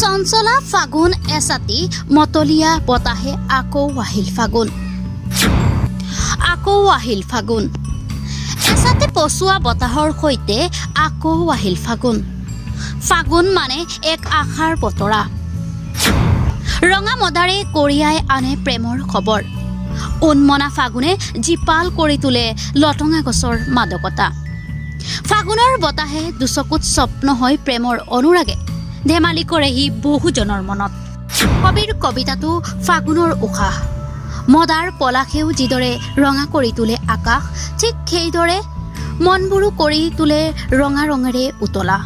চঞ্চলা ফাগুন এচাতি মতলীয়া বতাহে আকৌ আহিল ফাগুন। আকৌ আহিল ফাগুন। এচাতি পচোৱা বতাহৰ সৈতে আকৌ আহিল ফাগুন। ফাগুন মানে এক আশাৰ বতৰা। ৰঙা মদাৰে কঢ়িয়াই আনে প্ৰেমৰ খবৰ। উন্মনা ফাগুনে জীপাল কৰি তোলে লটঙা গছৰ মাদকতা। ফাগুনৰ বতাহে দুচকুত স্বপ্ন হৈ প্ৰেমৰ অনুৰাগে ধেমালি কৰেহি বহুজনৰ মনত। কবিৰ কবিতাটো ফাগুনৰ উশাহ। মদাৰ পলাশেও যিদৰে ৰঙা কৰি তোলে আকাশ, ঠিক সেইদৰে মনবোৰো কৰি তোলে ৰঙা ৰঙেৰে উতলা।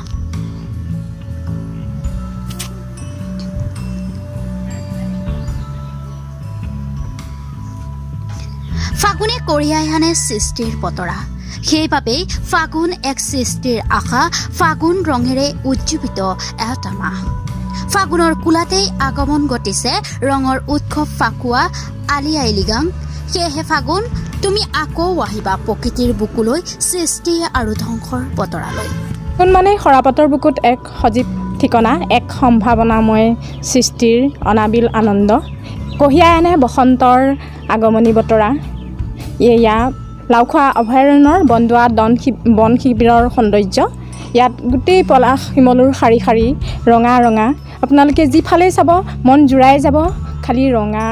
ফাগুনে কঢ়িয়াই আনে সৃষ্টিৰ বতৰা সেইবাবেই ফাগুন এক সৃষ্টিৰ আশা ফাগুন ৰঙেৰে উজ্জীৱিত এটা মাহ ফাগুনৰ কোলাতেই আগমন ঘটিছে ৰঙৰ উৎসৱ ফাকুৱা আলি আই লৃগাং সেয়েহে ফাগুন, তুমি আকৌ আহিবা প্ৰকৃতিৰ বুকুলৈ সৃষ্টি আৰু ধ্বংসৰ বতৰালৈ। ফাগুন মানে সৰাপাতৰ বুকুত এক সজীৱ ঠিকনা, এক সম্ভাৱনাময় সৃষ্টিৰ অনাবিল আনন্দ। কঢ়িয়াই আনে বসন্তৰ আগমনী বতৰা। এয়া লাওখোৱা অভয়াৰণ্যৰ বনদোৱা দন শি বন শিবিৰৰ সৌন্দৰ্য। ইয়াত গোটেই পলাশ শিমলুৰ শাৰী শাৰী ৰঙা ৰঙা। আপোনালোকে যিফালেই চাব মন জোৰাই যাব খালি ৰঙা